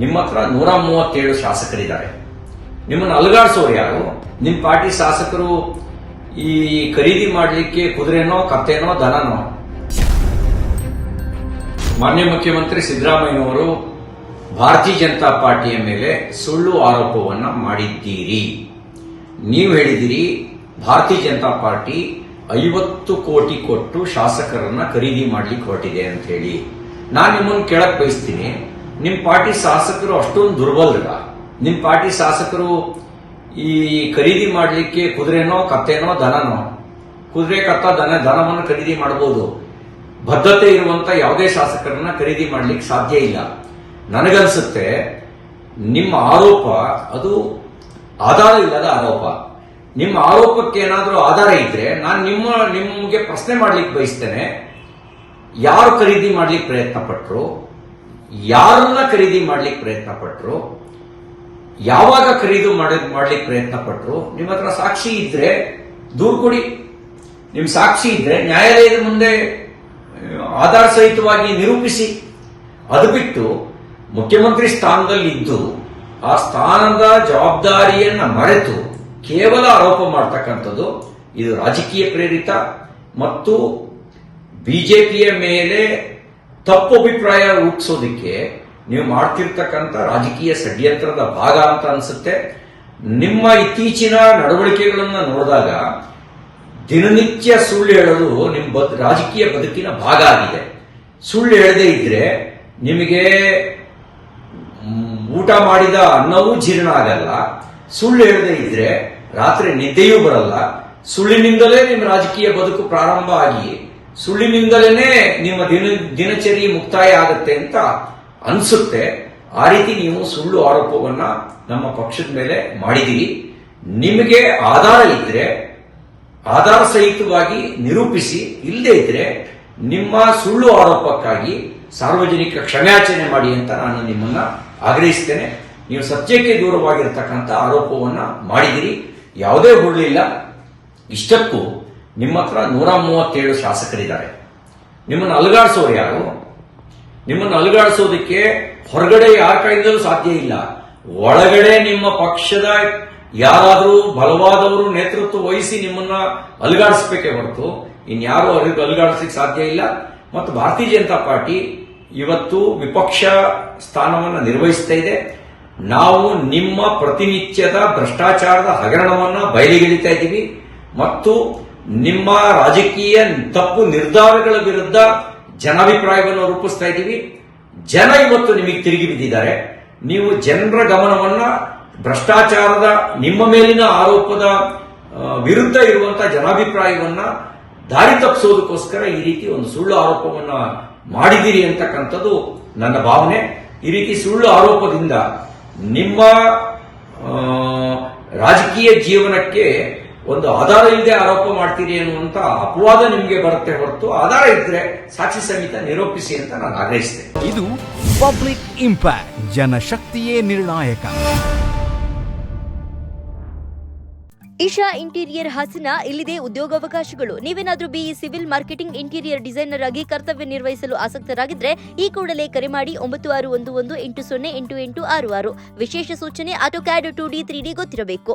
ನಿಮ್ಮ ಹತ್ರ ನೂರ ಮೂವತ್ತೇಳು ಶಾಸಕರಿದ್ದಾರೆ. ನಿಮ್ಮನ್ನು ಅಲುಗಾಡಿಸೋರು ಯಾರು? ನಿಮ್ಮ ಪಾರ್ಟಿ ಶಾಸಕರು ಈ ಖರೀದಿ ಮಾಡಲಿಕ್ಕೆ ಕುದುರೆನೋ, ಕತ್ತೆನೋ, ದನನೋ? ಮಾನ್ಯ ಮುಖ್ಯಮಂತ್ರಿ ಸಿದ್ದರಾಮಯ್ಯನವರು ಭಾರತೀಯ ಜನತಾ ಪಾರ್ಟಿಯ ಮೇಲೆ ಸುಳ್ಳು ಆರೋಪವನ್ನು ಮಾಡಿದ್ದೀರಿ. ನೀವು ಹೇಳಿದಿರಿ ಭಾರತೀಯ ಜನತಾ ಪಾರ್ಟಿ ಐವತ್ತು ಕೋಟಿ ಕೊಟ್ಟು ಶಾಸಕರನ್ನ ಖರೀದಿ ಮಾಡ್ಲಿಕ್ಕೆ ಹೊರಟಿದೆ ಅಂತ ಹೇಳಿ. ನಾನು ನಿಮ್ಮನ್ನು ಕೇಳಕ್ ಬಯಸ್ತೀನಿ. ನಿಮ್ಮ ಪಾರ್ಟಿ ಶಾಸಕರು ಅಷ್ಟೊಂದು ದುರ್ಬಲರ ನಿಮ್ಮ ಪಾರ್ಟಿ ಶಾಸಕರು ಈ ಖರೀದಿ ಮಾಡಲಿಕ್ಕೆ ಕುದುರೆನೋ, ಕತ್ತೆನೋ, ದನನೋ. ಕುದುರೆ, ಕತ್ತ, ದನ, ದನವನ್ನು ಖರೀದಿ ಮಾಡಬಹುದು ಬದ್ಧತೆ ಇರುವಂತ ಯಾವುದೇ ಶಾಸಕರನ್ನ ಖರೀದಿ ಮಾಡಲಿಕ್ಕೆ ಸಾಧ್ಯ ಇಲ್ಲ. ನನಗನ್ಸುತ್ತೆ, ನಿಮ್ಮ ಆರೋಪ, ಅದು ಆಧಾರ ಇಲ್ಲದ ಆರೋಪ. ನಿಮ್ಮ ಆರೋಪಕ್ಕೆ ಏನಾದರೂ ಆಧಾರ ಇದ್ರೆ ನಾನು ನಿಮ್ಮ, ನಿಮಗೆ ಪ್ರಶ್ನೆ ಮಾಡ್ಲಿಕ್ಕೆ ಬಯಸ್ತೇನೆ. ಯಾರು ಖರೀದಿ ಮಾಡ್ಲಿಕ್ಕೆ ಪ್ರಯತ್ನ ಪಟ್ರು ಯಾರನ್ನ ಖರೀದಿ ಮಾಡ್ಲಿಕ್ಕೆ ಪ್ರಯತ್ನ ಪಟ್ರು, ಯಾವಾಗ ಖರೀದಿ ಮಾಡಿ ಮಾಡ್ಲಿಕ್ಕೆ ಪ್ರಯತ್ನ ಪಟ್ರು, ನಿಮ್ಮ ಹತ್ರ ಸಾಕ್ಷಿ ಇದ್ರೆ, ದೂರು ಕೊಡಿ. ನಿಮ್ ಸಾಕ್ಷಿ ಇದ್ರೆ ನ್ಯಾಯಾಲಯದ ಮುಂದೆ ಆಧಾರ ಸಹಿತವಾಗಿ ನಿರೂಪಿಸಿ. ಅದು ಬಿಟ್ಟು ಮುಖ್ಯಮಂತ್ರಿ ಸ್ಥಾನದಲ್ಲಿ ಇದ್ದು, ಆ ಸ್ಥಾನದ ಜವಾಬ್ದಾರಿಯನ್ನ ಮರೆತು ಕೇವಲ ಆರೋಪ ಮಾಡ್ತಕ್ಕಂಥದ್ದು ಇದು ರಾಜಕೀಯ ಪ್ರೇರಿತ ಮತ್ತು ಬಿಜೆಪಿಯ ಮೇಲೆ ತಪ್ಪು ಅಭಿಪ್ರಾಯ ರೂಪಿಸೋದಕ್ಕೆ ನೀವು ಮಾಡ್ತಿರ್ತಕ್ಕಂಥ ರಾಜಕೀಯ ಷಡ್ಯಂತ್ರದ ಭಾಗ ಅಂತ ಅನ್ಸುತ್ತೆ. ನಿಮ್ಮ ಇತ್ತೀಚಿನ ನಡವಳಿಕೆಗಳನ್ನು ನೋಡಿದಾಗ ದಿನನಿತ್ಯ ಸುಳ್ಳು ಹೇಳೋದು ನಿಮ್ಮ ಬದ್ ರಾಜಕೀಯ ಬದುಕಿನ ಭಾಗ ಆಗಿದೆ. ಸುಳ್ಳು ಹೇಳದೇ ಇದ್ರೆ ನಿಮಗೆ ಊಟ ಮಾಡಿದ ಅನ್ನವೂ ಜೀರ್ಣ ಆಗಲ್ಲ. ಸುಳ್ಳು ಹೇಳದೇ ಇದ್ರೆ ರಾತ್ರಿ ನಿದ್ದೆಯೂ ಬರಲ್ಲ. ಸುಳ್ಳಿನಿಂದಲೇ ನಿಮ್ಮ ರಾಜಕೀಯ ಬದುಕು ಪ್ರಾರಂಭ ಆಗಿ ಸುಳ್ಳಿನಿಂದಲೇ ನಿಮ್ಮ ದಿನ, ದಿನಚರಿ ಮುಕ್ತಾಯ ಆಗುತ್ತೆ ಅಂತ ಅನ್ಸುತ್ತೆ. ಆ ರೀತಿ ನೀವು ಸುಳ್ಳು ಆರೋಪವನ್ನ ನಮ್ಮ ಪಕ್ಷದ ಮೇಲೆ ಮಾಡಿದ್ದೀರಿ. ನಿಮಗೆ ಆಧಾರ ಇದ್ರೆ, ಆಧಾರ ಸಹಿತವಾಗಿ ನಿರೂಪಿಸಿ, ಇಲ್ಲದೆ ಇದ್ರೆ ನಿಮ್ಮ ಸುಳ್ಳು ಆರೋಪಕ್ಕಾಗಿ ಸಾರ್ವಜನಿಕ ಕ್ಷಮೆಯಾಚನೆ ಮಾಡಿ ಅಂತ ನಾನು ನಿಮ್ಮನ್ನ ಆಗ್ರಹಿಸ್ತೇನೆ. ನೀವು ಸತ್ಯಕ್ಕೆ ದೂರವಾಗಿರ್ತಕ್ಕಂಥ ಆರೋಪವನ್ನ ಮಾಡಿದಿರಿ ಯಾವುದೇ ಹುಳ್ಳಿಲ್ಲ ಇಷ್ಟಕ್ಕೂ ನಿಮ್ಮ ಹತ್ರ ನೂರ ಮೂವತ್ತೇಳು ಶಾಸಕರಿದ್ದಾರೆ. ನಿಮ್ಮನ್ನು ಅಲುಗಾಡಿಸೋರು ಯಾರು? ನಿಮ್ಮನ್ನು ಅಲುಗಾಡಿಸೋದಕ್ಕೆ ಹೊರಗಡೆ ಯಾರ ಕೈಯಿಂದಲೂ ಸಾಧ್ಯ ಇಲ್ಲ. ಒಳಗಡೆ ನಿಮ್ಮ ಪಕ್ಷದ ಯಾರಾದರೂ ಬಲವಾದವರು ನೇತೃತ್ವ ವಹಿಸಿ ನಿಮ್ಮನ್ನ ಅಲುಗಾಡಿಸ್ಬೇಕೇ ಹೊರತು ಇನ್ಯಾರು ಅವರಿಗೆ ಅಲುಗಾಡಿಸ್ಲಿಕ್ಕೆ ಸಾಧ್ಯ ಇಲ್ಲ. ಮತ್ತು ಭಾರತೀಯ ಜನತಾ ಪಾರ್ಟಿ ಇವತ್ತು ವಿಪಕ್ಷ ಸ್ಥಾನವನ್ನು ನಿರ್ವಹಿಸ್ತಾ ಇದೆ. ನಾವು ನಿಮ್ಮ ಪ್ರತಿನಿತ್ಯದ ಭ್ರಷ್ಟಾಚಾರದ ಹಗರಣವನ್ನ ಬಯಲಿಗಿಳಿತಾ ಇದ್ದೀವಿ. ಮತ್ತು ನಿಮ್ಮ ರಾಜಕೀಯ ತಪ್ಪು ನಿರ್ಧಾರಗಳ ವಿರುದ್ಧ ಜನಾಭಿಪ್ರಾಯವನ್ನು ರೂಪಿಸ್ತಾ ಇದ್ದೀವಿ. ಜನ ಇವತ್ತು ನಿಮಗೆ ತಿರುಗಿ ಬಿದ್ದಿದ್ದಾರೆ. ನೀವು ಜನರ ಗಮನವನ್ನ, ಭ್ರಷ್ಟಾಚಾರದ, ನಿಮ್ಮ ಮೇಲಿನ ಆರೋಪದ ವಿರುದ್ಧ ಇರುವಂತಹ ಜನಾಭಿಪ್ರಾಯವನ್ನ ದಾರಿ ತಪ್ಪಿಸೋದಕ್ಕೋಸ್ಕರ ಈ ರೀತಿ ಒಂದು ಸುಳ್ಳು ಆರೋಪವನ್ನ ಮಾಡಿದಿರಿ ಅಂತಕ್ಕಂಥದ್ದು ನನ್ನ ಭಾವನೆ. ಈ ರೀತಿ ಸುಳ್ಳು ಆರೋಪದಿಂದ ನಿಮ್ಮ ರಾಜಕೀಯ ಜೀವನಕ್ಕೆ ಒಂದು ಆಧಾರ ಇಲ್ಲದೆ ಆರೋಪ ಮಾಡ್ತೀರಿ ಅನ್ನುವಂತ ಅಪವಾದ ನಿಮಗೆ ಬರುತ್ತೆ ಹೊರತು ಆಧಾರ ಇದ್ರೆ ಸಾಕ್ಷಿ ಸಮೇತ ನಿರೂಪಿಸಿ ಅಂತ ನಾನು ಆಗ್ರಹಿಸ್ತೇನೆ. ಇದು ಪಬ್ಲಿಕ್ ಇಂಪ್ಯಾಕ್ಟ್ ಜನಶಕ್ತಿಯೇ ನಿರ್ಣಾಯಕ. ಇಶಾ ಇಂಟೀರಿಯರ್ ಹಾಸನ ಇಲ್ಲಿದೆ ಉದ್ಯೋಗಾವಕಾಶಗಳು. ನೀವೇನಾದರೂ BE civil marketing interior designer ಆಗಿ ಕರ್ತವ್ಯ ನಿರ್ವಹಿಸಲು ಆಸಕ್ತರಾಗಿದ್ದರೆ ಈ ಕೂಡಲೇ ಕರೆ ಮಾಡಿ ಒಂಬತ್ತು ಆರು ಒಂದು ಒಂದು ಎಂಟು ಸೊನ್ನೆ ಎಂಟು ಎಂಟು ಆರು ಆರು. ವಿಶೇಷ ಸೂಚನೆ AutoCAD two D three D ಗೊತ್ತಿರಬೇಕು.